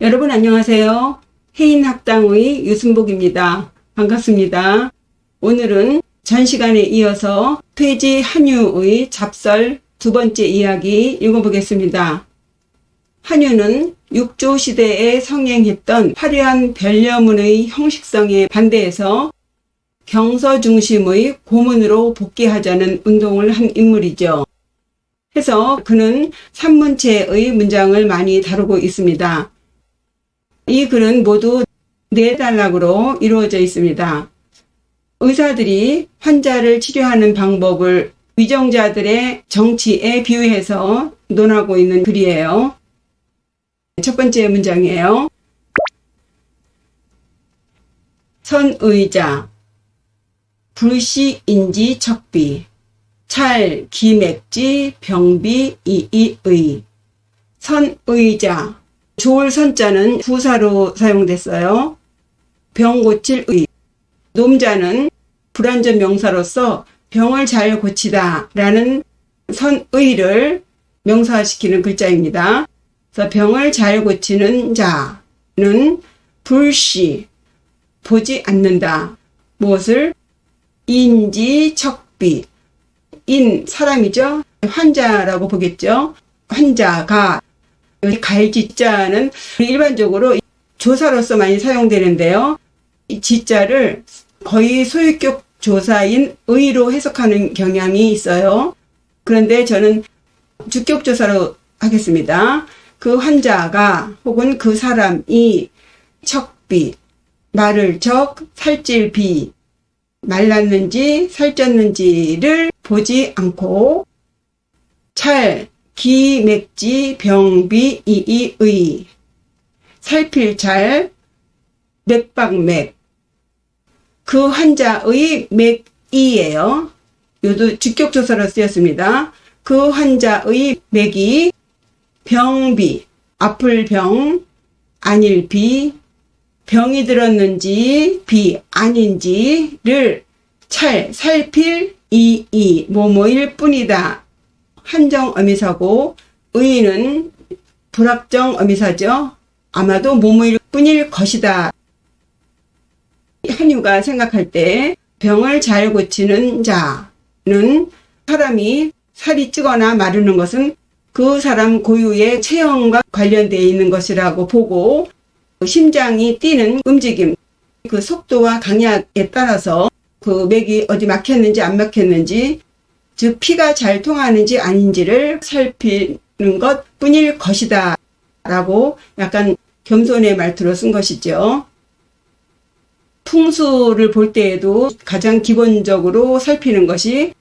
여러분 안녕하세요. 해인학당의 유순복입니다. 반갑습니다. 오늘은 전 시간에 이어서 퇴지 한유의 잡설 두 번째 이야기 읽어보겠습니다. 한유는 육조 시대에 성행했던 화려한 별려문의 형식성에 반대해서 경서 중심의 고문으로 복귀하자는 운동을 한 인물이죠. 해서 그는 산문체의 문장을 많이 다루고 있습니다. 이 글은 모두 네 단락으로 이루어져 있습니다. 의사들이 환자를 치료하는 방법을 위정자들의 정치에 비유해서 논하고 있는 글이에요. 첫 번째 문장이에요. 선의자, 불시인지 척비, 찰, 기맥지, 병비, 이이의. 선의자. 좋을 선자는 부사로 사용됐어요. 병 고칠 의. 놈자는 불완전 명사로서 병을 잘 고치다 라는 선의를 명사시키는 글자입니다. 그래서 병을 잘 고치는 자는 불시, 보지 않는다. 무엇을? 인지 척비. 인, 사람이죠. 환자라고 보겠죠. 환자가, 여기 갈지자는 일반적으로 조사로서 많이 사용되는데요. 이 지자를 거의 소유격 조사인 의로 해석하는 경향이 있어요. 그런데 저는 주격 조사로 하겠습니다. 그 환자가 혹은 그 사람이 척비, 말을 적, 살찔 비, 말랐는지 살쪘는지를 보지 않고 찰, 기, 맥지, 병비, 이이의 살필 찰, 맥박맥 그 환자의 맥이에요. 요도 직격 조사로 쓰였습니다. 그 환자의 맥이 병비, 아플 병, 아닐 비, 병이 들었는지 비 아닌지를 찰 살필 이이 뭐뭐일 뿐이다. 한정 어미사고 의는 불확정 어미사죠. 아마도 뭐뭐일 뿐일 것이다. 한유가 생각할 때 병을 잘 고치는 자는 사람이 살이 찌거나 마르는 것은 그 사람 고유의 체형과 관련되어 있는 것이라고 보고 심장이 뛰는 움직임, 그 속도와 강약에 따라서 그 맥이 어디 막혔는지 안 막혔는지, 즉 피가 잘 통하는지 아닌지를 살피는 것 뿐일 것이다. 라고 약간 겸손의 말투로 쓴 것이죠. 풍수를 볼 때에도 가장 기본적으로 살피는 것이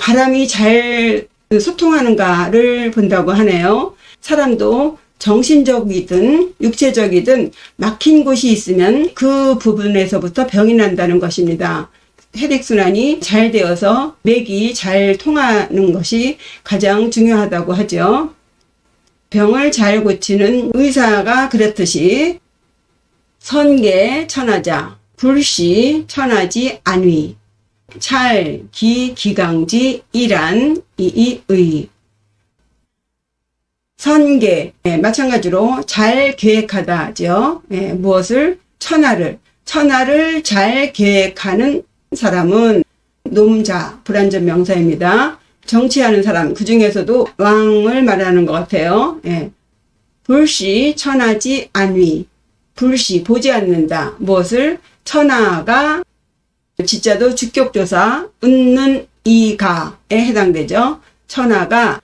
바람이 잘 소통하는가를 본다고 하네요. 사람도 정신적이든 육체적이든 막힌 곳이 있으면 그 부분에서부터 병이 난다는 것입니다. 혈액순환이 잘 되어서 맥이 잘 통하는 것이 가장 중요하다고 하죠. 병을 잘 고치는 의사가 그렇듯이 선계 천하자, 불시 천하지 안위, 찰, 기, 기강지, 이란, 이이 의. 선계, 예, 마찬가지로 잘 계획하다죠. 예, 무엇을? 천하를. 천하를 잘 계획하는 사람은 노자 불완전 명사입니다. 정치하는 사람, 그 중에서도 왕을 말하는 것 같아요. 예. 불시, 천하지, 안위. 불시, 보지 않는다. 무엇을? 천하가 지자도 주격조사 웃는 이가에 해당되죠. 천하가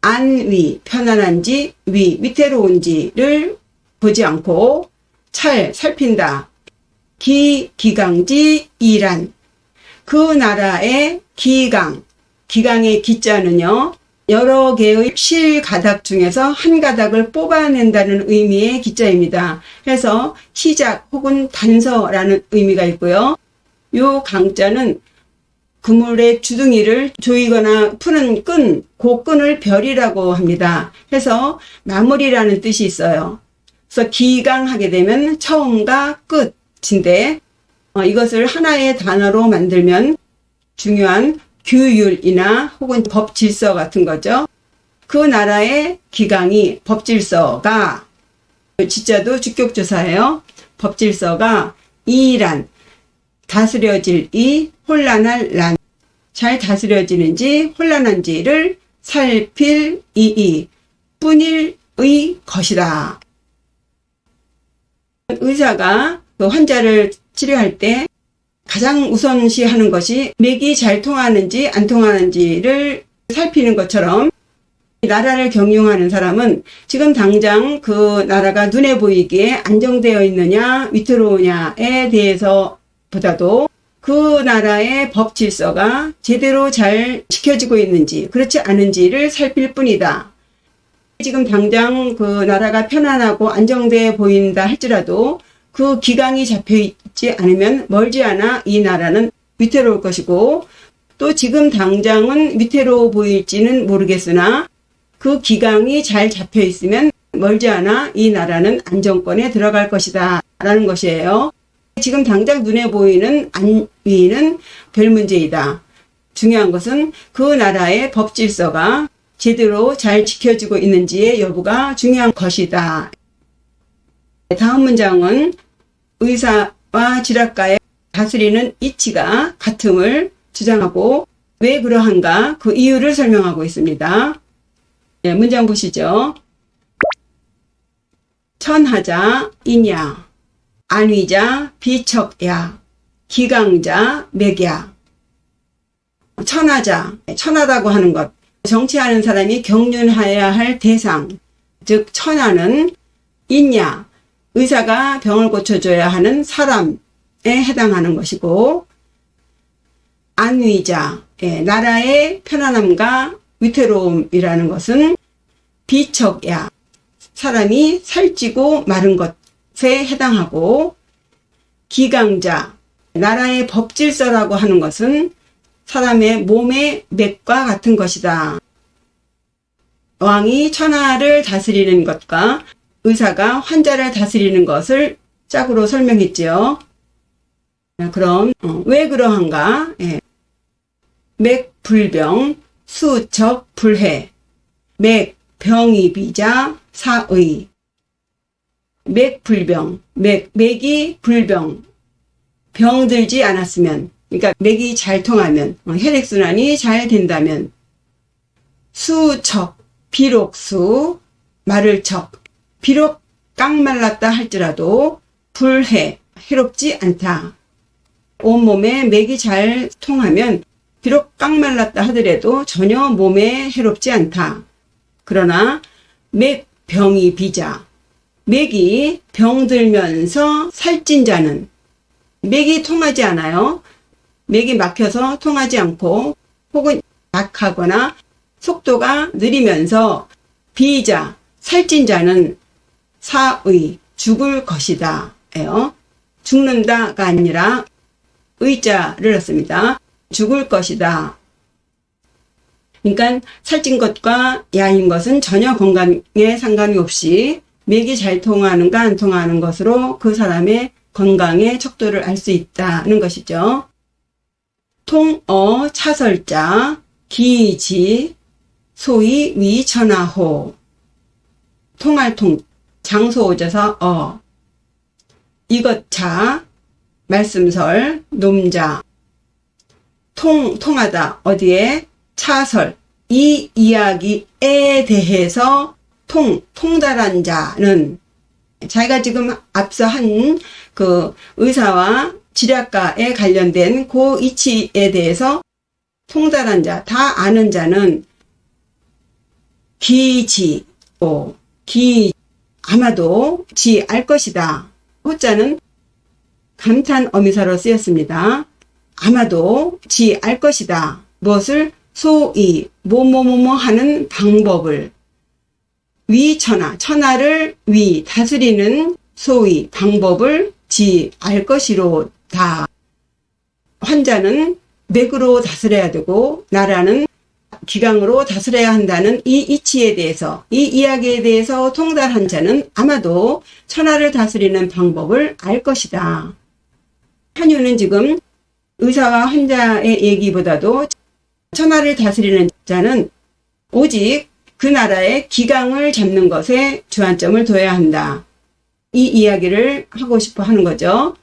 안위 편안한지 위 위태로운지를 보지 않고 찰 살핀다. 기 기강지 이란 그 나라의 기강 기강의 기자는요 여러 개의 실 가닥 중에서 한 가닥을 뽑아낸다는 의미의 기자입니다. 그래서 시작 혹은 단서라는 의미가 있고요. 요 강자는 그물의 주둥이를 조이거나 푸는 끈, 그 끈을 별이라고 합니다. 해서 마무리라는 뜻이 있어요. 그래서 기강하게 되면 처음과 끝인데 어, 이것을 하나의 단어로 만들면 중요한 규율이나 혹은 법 질서 같은 거죠. 그 나라의 기강이 법 질서가 지자도 주격조사예요. 법 질서가 이란 다스려질 이 혼란할 란. 잘 다스려지는지 혼란한지를 살필 이이 뿐일의 것이다. 의사가 그 환자를 치료할 때 가장 우선시 하는 것이 맥이 잘 통하는지 안 통하는지를 살피는 것처럼 나라를 경영하는 사람은 지금 당장 그 나라가 눈에 보이기에 안정되어 있느냐 위태로우냐에 대해서 보다도 그 나라의 법 질서가 제대로 잘 지켜지고 있는지 그렇지 않은지를 살필 뿐이다. 지금 당장 그 나라가 편안하고 안정돼 보인다 할지라도 그 기강이 잡혀 있지 않으면 멀지 않아 이 나라는 위태로울 것이고 또 지금 당장은 위태로워 보일지는 모르겠으나 그 기강이 잘 잡혀 있으면 멀지 않아 이 나라는 안정권에 들어갈 것이다 라는 것이에요. 지금 당장 눈에 보이는 안위는 별 문제이다. 중요한 것은 그 나라의 법 질서가 제대로 잘 지켜지고 있는지의 여부가 중요한 것이다. 다음 문장은 의사 와 질학가의 다스리는 이치가 같음을 주장하고 왜 그러한가 그 이유를 설명하고 있습니다. 네, 문장 보시죠. 천하자 인야 안위자 비척야 기강자 맥야 천하자 천하다고 하는 것 정치하는 사람이 경륜해야 할 대상 즉 천하는 인야 의사가 병을 고쳐줘야 하는 사람에 해당하는 것이고 안위자 예, 나라의 편안함과 위태로움이라는 것은 비척야 사람이 살찌고 마른 것에 해당하고 기강자 나라의 법질서라고 하는 것은 사람의 몸의 맥과 같은 것이다. 왕이 천하를 다스리는 것과 의사가 환자를 다스리는 것을 짝으로 설명했지요. 그럼 어, 왜 그러한가? 예. 맥불병, 수척 불해, 맥 병이 비자 사의, 맥불병, 맥 맥이 불병, 병들지 않았으면, 그러니까 맥이 잘 통하면, 어, 혈액순환이 잘 된다면, 수척, 비록 수, 말을 척, 비록 깡말랐다 할지라도 불해, 해롭지 않다. 온몸에 맥이 잘 통하면 비록 깡말랐다 하더라도 전혀 몸에 해롭지 않다. 그러나 맥 병이 비자. 맥이 병들면서 살찐 자는 맥이 통하지 않아요. 맥이 막혀서 통하지 않고 혹은 약하거나 속도가 느리면서 비자, 살찐 자는 사의, 죽을 것이다. 에요. 죽는다가 아니라 의자를 넣습니다. 죽을 것이다. 그러니까 살찐 것과 야인 것은 전혀 건강에 상관이 없이 맥이 잘 통하는가 안 통하는 것으로 그 사람의 건강의 척도를 알 수 있다는 것이죠. 통어 차설자 기지 소위 위천하호 통할 통 장소 오져서 어. 이것차 말씀설 놈자 통 통하다 어디에? 차설. 이 이야기에 대해서 통 통달한 자는 자기가 지금 앞서 한 그 의사와 지략가에 관련된 그 이치에 대해서 통달한 자, 다 아는 자는 기지, 오, 기, 아마도 지 알 것이다. 호자는 감탄 어미사로 쓰였습니다. 아마도 지 알 것이다. 무엇을 소위 뭐뭐뭐뭐 하는 방법을 위천하, 천하를 위 다스리는 소위 방법을 지 알 것이로다. 환자는 맥으로 다스려야 되고 나라는 기강으로 다스려야 한다는 이 이치에 대해서 이 이야기에 대해서 통달한 자는 아마도 천하를 다스리는 방법을 알 것이다. 한유는 지금 의사와 환자의 얘기보다도 천하를 다스리는 자는 오직 그 나라의 기강을 잡는 것에 주안점을 둬야 한다. 이 이야기를 하고 싶어 하는 거죠.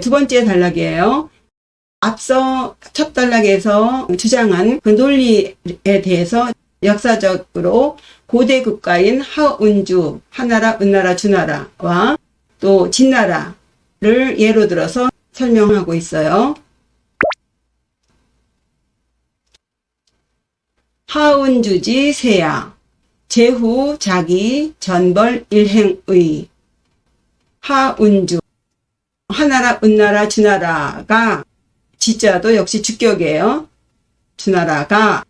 두 번째 단락이에요. 앞서 첫 단락에서 주장한 그 논리에 대해서 역사적으로 고대 국가인 하은주, 하나라, 은나라, 주나라와 또 진나라를 예로 들어서 설명하고 있어요. 하은주지 세야, 제후 자기 전벌 일행의 하은주 하나라, 은나라, 주나라가 지자도 역시 주격이에요. 주나라가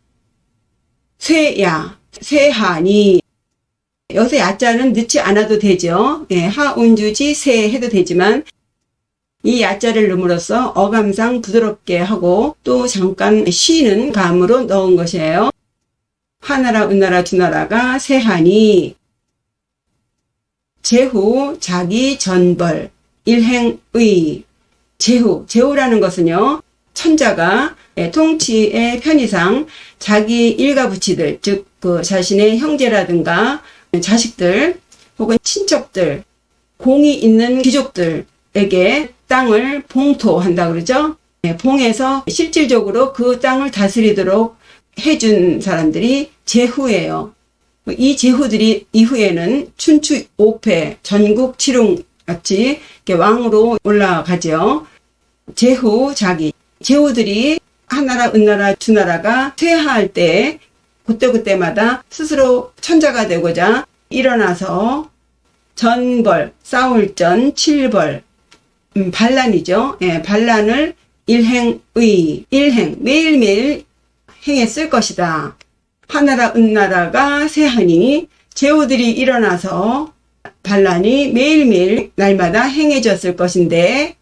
쇠야, 쇠하니 여기서 야자는 넣지 않아도 되죠. 예, 하운주지 쇠 해도 되지만 이 야자를 넣음으로써 어감상 부드럽게 하고 또 잠깐 쉬는 감으로 넣은 것이에요. 하나라, 은나라, 두나라가 세하니 제후 자기 전벌 일행의 제후 제후라는 것은요 천자가 예, 통치의 편의상 자기 일가 부치들 즉 그 자신의 형제라든가 자식들 혹은 친척들 공이 있는 귀족들에게 땅을 봉토한다 그러죠. 예, 봉해서 실질적으로 그 땅을 다스리도록 해준 사람들이 제후예요. 이 제후들이 이후에는 춘추 5패 전국 칠웅 같이 왕으로 올라가죠. 제후 자기 제후들이 하나라 은나라 주나라가 퇴하할 때 그때그때마다 스스로 천자가 되고자 일어나서 전벌 싸울 전 칠벌 음, 반란이죠. 예, 반란을 일행의 일행 매일매일 행했을 것이다. 하나라 은나라가 세하니 제후들이 일어나서 반란이 매일매일 날마다 행해졌을 것인데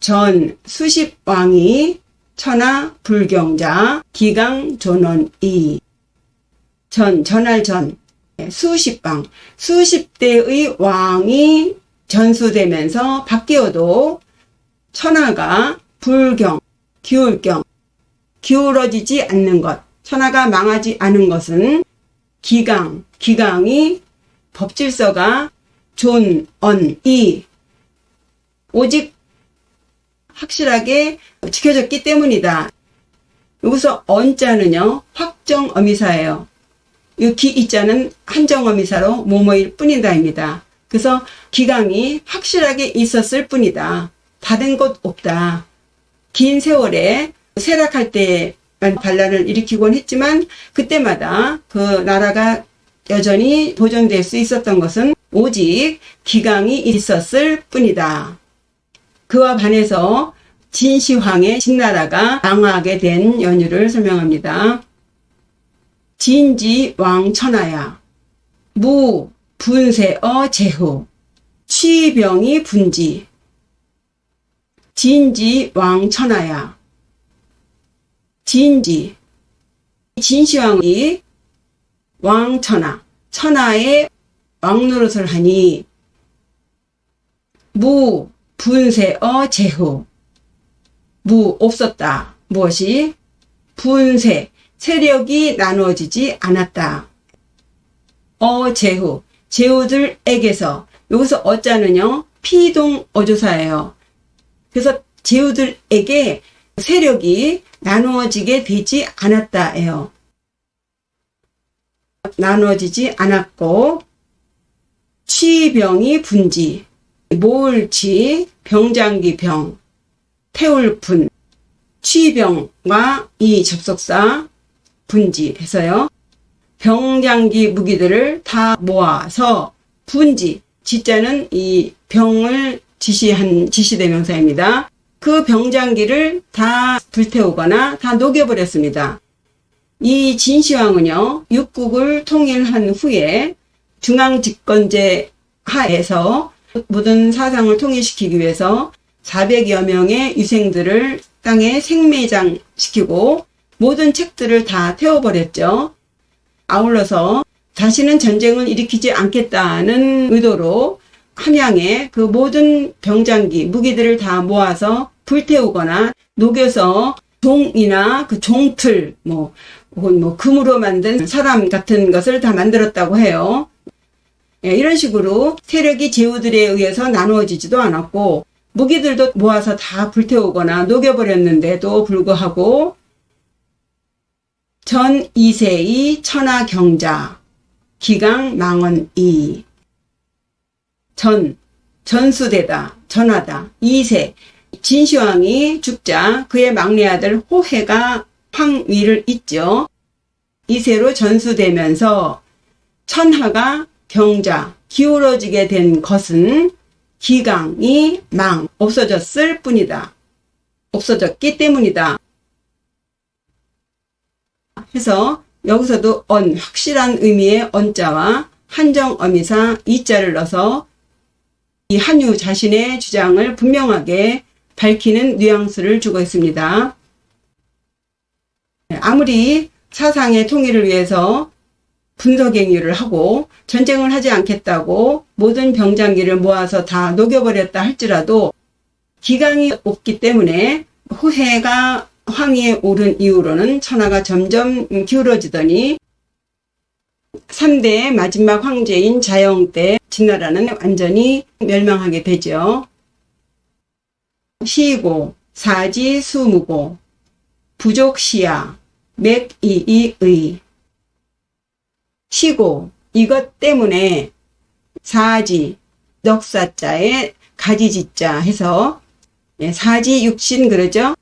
전 수십 왕이 천하 불경자 기강 존원이 전 전할 전 수십 왕 수십 대의 왕이 전수되면서 바뀌어도 천하가 불경 기울경 기울어지지 않는 것 천하가 망하지 않은 것은 기강 기강이 법질서가 존, 언, 이 오직 확실하게 지켜졌기 때문이다. 여기서 언자는요 확정 어미사예요. 이 기 이자는 한정 어미사로 뭐뭐일 뿐이다입니다. 그래서 기강이 확실하게 있었을 뿐이다. 다른 것 없다. 긴 세월에 세락할 때만 반란을 일으키곤 했지만 그때마다 그 나라가 여전히 보존될 수 있었던 것은 오직 기강이 있었을 뿐이다. 그와 반해서 진시황의 진나라가 망하게 된 연유를 설명합니다. 진지 왕 천하야 무 분세어 제후 취병이 분지 진지 왕 천하야 진지 진시황이 왕천하 천하의 왕노릇을 하니 무 분세어 제후 무 없었다. 무엇이? 분세 세력이 나누어지지 않았다. 어 제후 제후들에게서 여기서 어자는요 피동 어조사예요. 그래서 제후들에게 세력이 나누어지게 되지 않았다예요. 나누어지지 않았고 취병이 분지 모을치 병장기 병 태울분 취병과 이 접속사 분지해서요 병장기 무기들을 다 모아서 분지 지자는 이 병을 지시한 지시대명사입니다. 그 병장기를 다 불태우거나 다 녹여버렸습니다. 이 진시황은요, 육국을 통일한 후에 중앙 집권제 하에서 모든 사상을 통일시키기 위해서 400여 명의 유생들을 땅에 생매장시키고 모든 책들을 다 태워버렸죠. 아울러서 다시는 전쟁을 일으키지 않겠다는 의도로 함양에 그 모든 병장기, 무기들을 다 모아서 불태우거나 녹여서 종이나 그 종틀, 뭐, 혹은 뭐 금으로 만든 사람 같은 것을 다 만들었다고 해요. 예, 이런 식으로 세력이 제후들에 의해서 나누어지지도 않았고 무기들도 모아서 다 불태우거나 녹여버렸는데도 불구하고 전 2세의 천하 경자 기강 망언 이 전, 전수되다, 전하다. 2세, 진시황이 죽자 그의 막내 아들 호해가 황위를 잇죠. 2세로 전수되면서 천하가 경자, 기울어지게 된 것은 기강이 망, 없어졌을 뿐이다. 없어졌기 때문이다. 해서 여기서도 언, 확실한 의미의 언자와 한정어미사 이자를 넣어서 이 한유 자신의 주장을 분명하게 밝히는 뉘앙스를 주고 있습니다. 아무리 사상의 통일을 위해서 분석행위를 하고 전쟁을 하지 않겠다고 모든 병장기를 모아서 다 녹여버렸다 할지라도 기강이 없기 때문에 후해가 황위에 오른 이후로는 천하가 점점 기울어지더니 3대 마지막 황제인 자영 때 진나라는 완전히 멸망하게 되죠. 시고, 사지, 수무고, 부족시야, 맥이이의. 시고, 이것 때문에 사지, 넉사자에 가지지자 해서 예, 사지 육신 그러죠?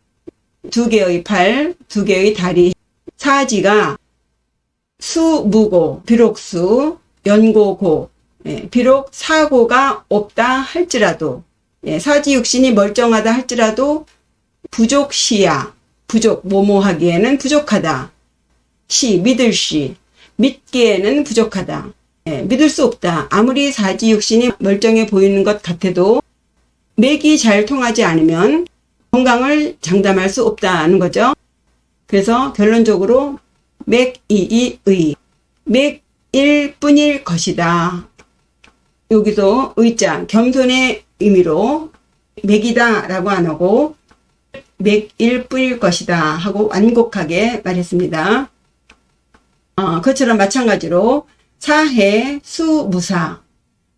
두 개의 팔, 두 개의 다리. 사지가 수무고, 비록수, 연고고, 예, 비록 사고가 없다 할지라도, 예, 사지 육신이 멀쩡하다 할지라도, 부족시야, 부족, 모모하기에는 부족하다. 시, 믿을 시, 믿기에는 부족하다. 예, 믿을 수 없다. 아무리 사지 육신이 멀쩡해 보이는 것 같아도, 맥이 잘 통하지 않으면 건강을 장담할 수 없다는 거죠. 그래서 결론적으로 맥이이의 맥일 뿐일 것이다. 여기서 의자 겸손의 의미로 맥이다 라고 안 하고 맥일 뿐일 것이다 하고 완곡하게 말했습니다. 어, 그처럼 마찬가지로 사해 수무사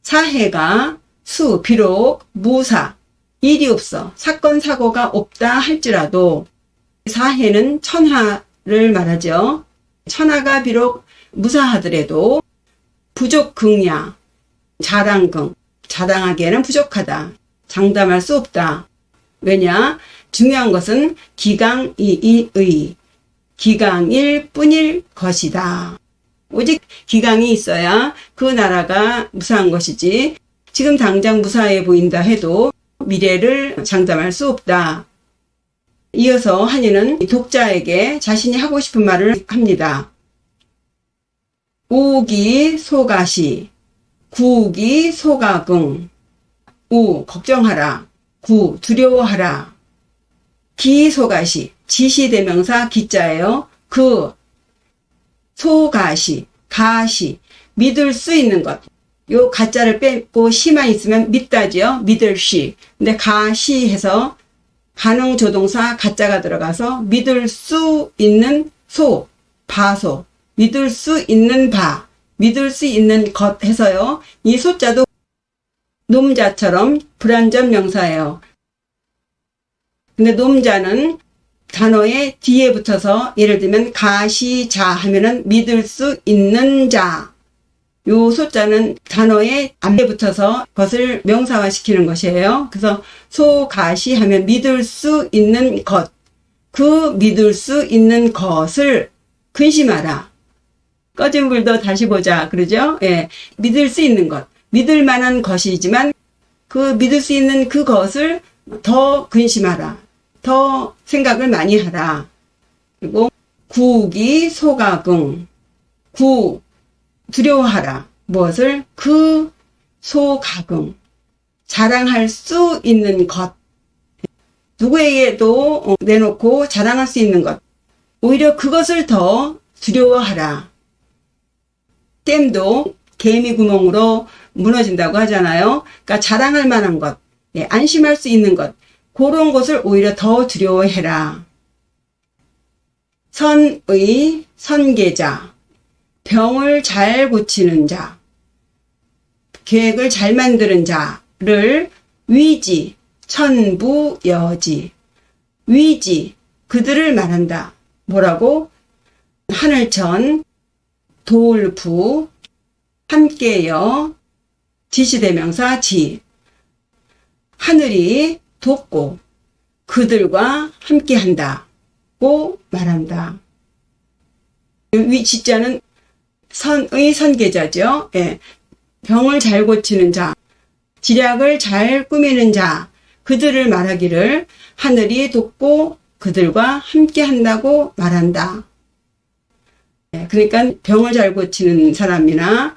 사해가 수 비록 무사 일이 없어 사건 사고가 없다 할지라도 사해는 천하를 말하죠. 천하가 비록 무사하더라도 부족 긍야 자랑긍 자랑하기에는 부족하다. 장담할 수 없다. 왜냐? 중요한 것은 기강이의 기강일 뿐일 것이다. 오직 기강이 있어야 그 나라가 무사한 것이지 지금 당장 무사해 보인다 해도 미래를 장담할 수 없다. 이어서 한이는 독자에게 자신이 하고 싶은 말을 합니다. 우기 소가시, 구기 소가긍, 우 걱정하라, 구 두려워하라, 기 소가시 지시대명사 기자예요. 그 소가시, 가시 믿을 수 있는 것. 요 가짜를 빼고 시만 있으면 믿다지요. 믿을 시. 근데 가시 해서 가능 조동사 가짜가 들어가서 믿을 수 있는 소, 바소, 믿을 수 있는 바, 믿을 수 있는 것 해서요. 이 소자도 놈자처럼 불완전 명사예요. 근데 놈자는 단어의 뒤에 붙어서 예를 들면 가시자 하면은 믿을 수 있는 자. 요 소자는 단어의 앞에 붙어서 그것을 명사화시키는 것이에요. 그래서 소가시 하면 믿을 수 있는 것. 그 믿을 수 있는 것을 근심하라. 꺼진 불도 다시 보자. 그러죠? 예. 믿을 수 있는 것. 믿을 만한 것이지만 그 믿을 수 있는 그것을 더 근심하라. 더 생각을 많이 하라. 그리고 구기 소가궁. 구 두려워하라. 무엇을? 그 소가금. 자랑할 수 있는 것. 누구에게도 내놓고 자랑할 수 있는 것. 오히려 그것을 더 두려워하라. 댐도 개미 구멍으로 무너진다고 하잖아요. 그러니까 자랑할 만한 것, 예, 안심할 수 있는 것, 그런 것을 오히려 더 두려워해라. 선의 선계자, 병을 잘 고치는 자. 계획을 잘 만드는 자를 위지, 천부 여지, 위지, 그들을 말한다. 뭐라고? 하늘천, 돌부, 함께여, 지시대명사 지. 하늘이 돕고 그들과 함께 한다고 말한다. 위 지자는 선의 선계자죠. 예. 병을 잘 고치는 자, 지략을 잘 꾸미는 자, 그들을 말하기를 하늘이 돕고 그들과 함께 한다고 말한다. 예, 그러니까 병을 잘 고치는 사람이나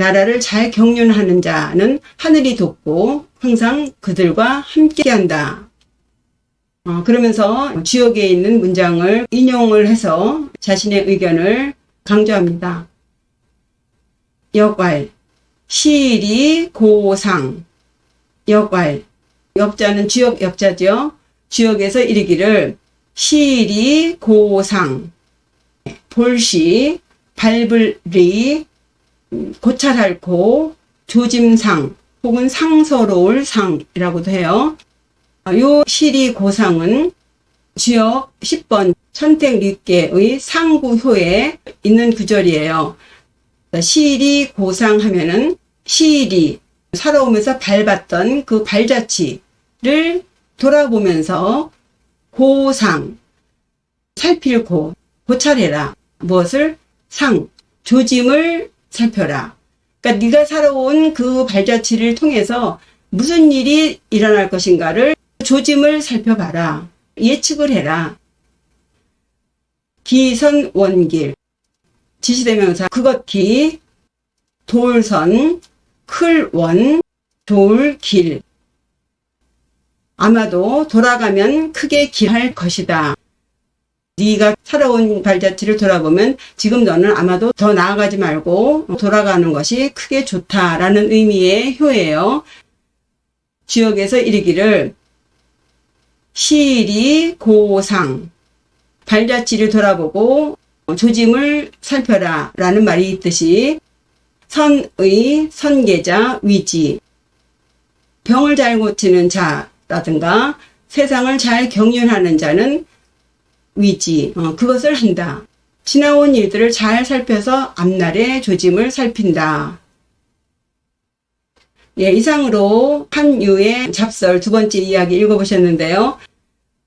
나라를 잘 경륜하는 자는 하늘이 돕고 항상 그들과 함께 한다. 어, 그러면서 지역에 있는 문장을 인용을 해서 자신의 의견을 강조합니다. 역할, 시리 고상, 역할, 역자는 지역 역자죠. 지역에서 이르기를 시리 고상, 볼시, 발불리, 고찰할 고, 조짐상, 혹은 상서로울 상이라고도 해요. 요 시리 고상은 지역 10번 천택립계의 상구효에 있는 구절이에요. 시리 고상 하면은 시리 살아오면서 밟았던 그 발자취를 돌아보면서 고상 살필 고 고찰해라 무엇을 상 조짐을 살펴라 그러니까 네가 살아온 그 발자취를 통해서 무슨 일이 일어날 것인가를 조짐을 살펴봐라. 예측을 해라. 기선 원길 지시대명사 그것기 돌선 클원 돌길 아마도 돌아가면 크게 길할 것이다. 네가 살아온 발자취를 돌아보면 지금 너는 아마도 더 나아가지 말고 돌아가는 것이 크게 좋다라는 의미의 효예요. 지역에서 이르기를 시리 고상 발자취를 돌아보고 조짐을 살펴라 라는 말이 있듯이 선의 선계자 위지 병을 잘 고치는 자라든가 세상을 잘 경륜하는 자는 위지 어, 그것을 한다. 지나온 일들을 잘 살펴서 앞날의 조짐을 살핀다. 예, 이상으로 한유의 잡설 두 번째 이야기 읽어보셨는데요.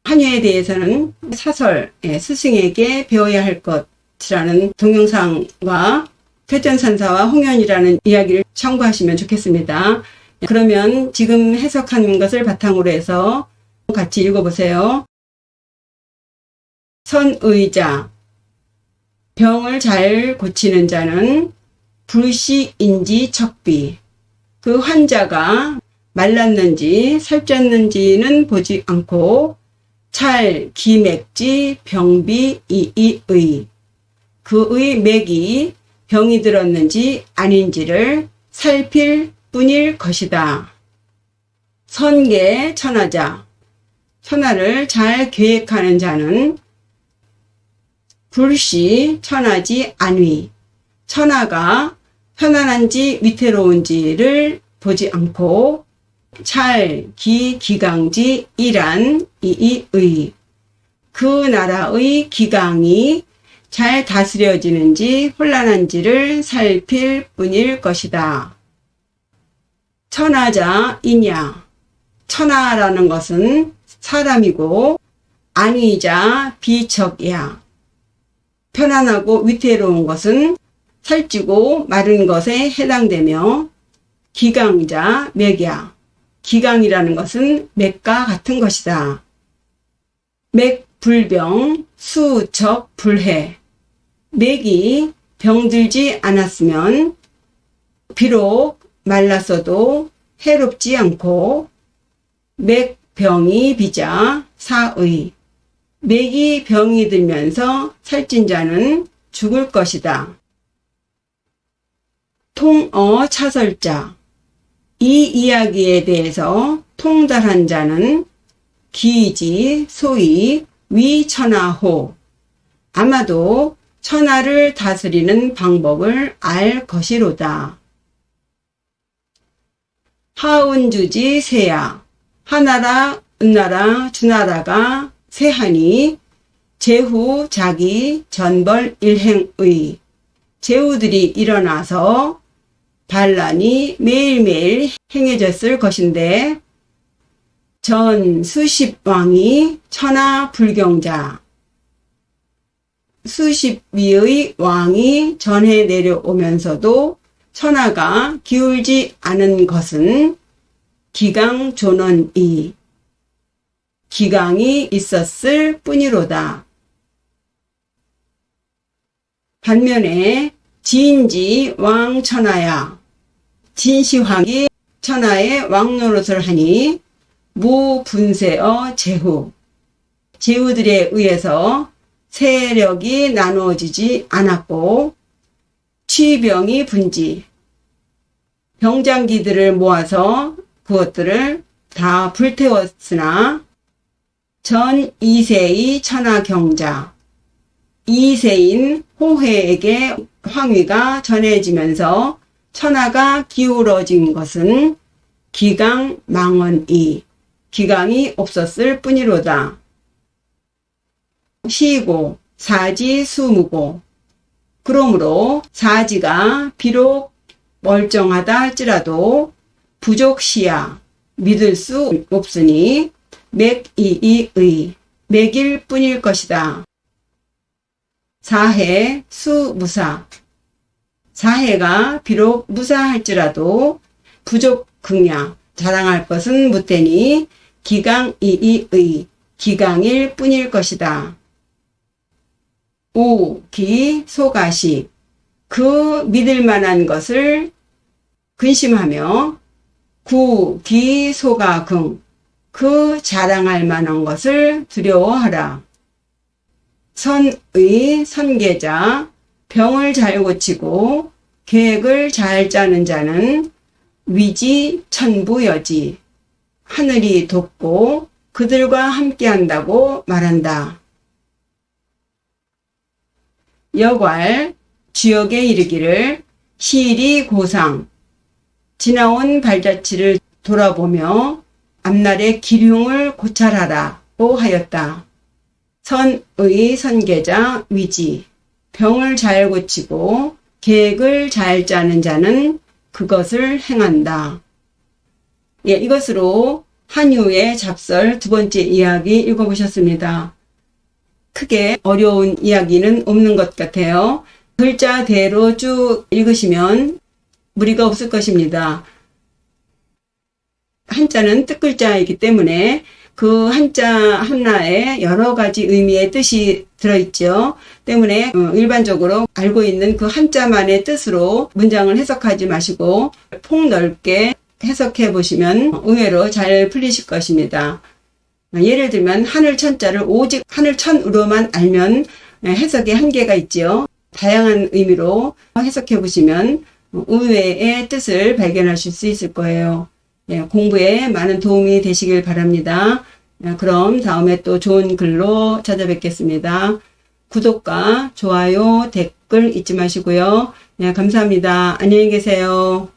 한유에 대해서는 사설, 예, 스승에게 배워야 할 것이라는 동영상과 퇴전산사와 홍연이라는 이야기를 참고하시면 좋겠습니다. 그러면 지금 해석한 것을 바탕으로 해서 같이 읽어보세요. 선의자, 병을 잘 고치는 자는 불시인지 척비, 그 환자가 말랐는지 살쪘는지는 보지 않고 찰, 기맥지, 병비, 이이의. 그의 맥이 병이 들었는지 아닌지를 살필 뿐일 것이다. 선계 천하자. 천하를 잘 계획하는 자는 불시 천하지 안위 천하가 편안한지 위태로운지를 보지 않고 찰, 기, 기강지, 이란, 이의 그 나라의 기강이 잘 다스려지는지 혼란한지를 살필 뿐일 것이다. 천하자 이냐 천하라는 것은 사람이고 아니자 비척이야. 편안하고 위태로운 것은 살찌고 마른 것에 해당되며 기강자 맥이야. 기강이라는 것은 맥과 같은 것이다. 맥 불병 수척 불해 맥이 병들지 않았으면 비록 말랐어도 해롭지 않고 맥병이 비자 사의 맥이 병이 들면서 살찐 자는 죽을 것이다. 통어 차설자 이 이야기에 대해서 통달한 자는 기지 소위 위천하호 아마도 천하를 다스리는 방법을 알 것이로다. 하은주지 세야 하나라 은나라 주나라가 세하니 제후 자기 전벌 일행의 제후들이 일어나서 반란이 매일매일 행해졌을 것인데 전 수십 왕이 천하 불경자 수십 위의 왕이 전해 내려오면서도 천하가 기울지 않은 것은 기강 존원이 기강이 있었을 뿐이로다. 반면에 진지 왕 천하야 진시황이 천하의 왕노릇을 하니 무분세어 제후 제후들에 의해서 세력이 나누어지지 않았고 취병이 분지 병장기들을 모아서 그것들을 다 불태웠으나 전 2세의 천하 경자 2세인 호해에게 황위가 전해지면서 천하가 기울어진 것은 기강 망언이 기강이 없었을 뿐이로다. 시고 사지 수무고 그러므로 사지가 비록 멀쩡하다 할지라도 부족시야 믿을 수 없으니 맥이이의 맥일 뿐일 것이다. 사해 수무사 사해가 비록 무사할지라도 부족 긍야 자랑할 것은 못되니 기강이이의 기강일 뿐일 것이다. 우, 기, 소가시 그 믿을 만한 것을 근심하며 구, 기, 소가, 긍 그 자랑할 만한 것을 두려워하라. 선의 선계자 병을 잘 고치고 계획을 잘 짜는 자는 위지 천부여지 하늘이 돕고 그들과 함께 한다고 말한다. 여괄 주역에 이르기를 시일이 고상 지나온 발자취를 돌아보며 앞날의 기륭을 고찰하라고 하였다. 선의 선계자 위지 병을 잘 고치고 계획을 잘 짜는 자는 그것을 행한다. 예, 이것으로 한유의 잡설 두 번째 이야기 읽어보셨습니다. 크게 어려운 이야기는 없는 것 같아요. 글자대로 쭉 읽으시면 무리가 없을 것입니다. 한자는 뜻글자이기 때문에 그 한자 하나에 여러 가지 의미의 뜻이 들어있죠. 때문에 어, 일반적으로 알고 있는 그 한자만의 뜻으로 문장을 해석하지 마시고 폭넓게 해석해 보시면 의외로 잘 풀리실 것입니다. 예를 들면 하늘 천자를 오직 하늘 천으로만 알면 해석에 한계가 있지요. 다양한 의미로 해석해 보시면 의외의 뜻을 발견하실 수 있을 거예요. 예, 공부에 많은 도움이 되시길 바랍니다. 예, 그럼 다음에 또 좋은 글로 찾아뵙겠습니다. 구독과 좋아요, 댓글 잊지 마시고요. 예, 감사합니다. 안녕히 계세요.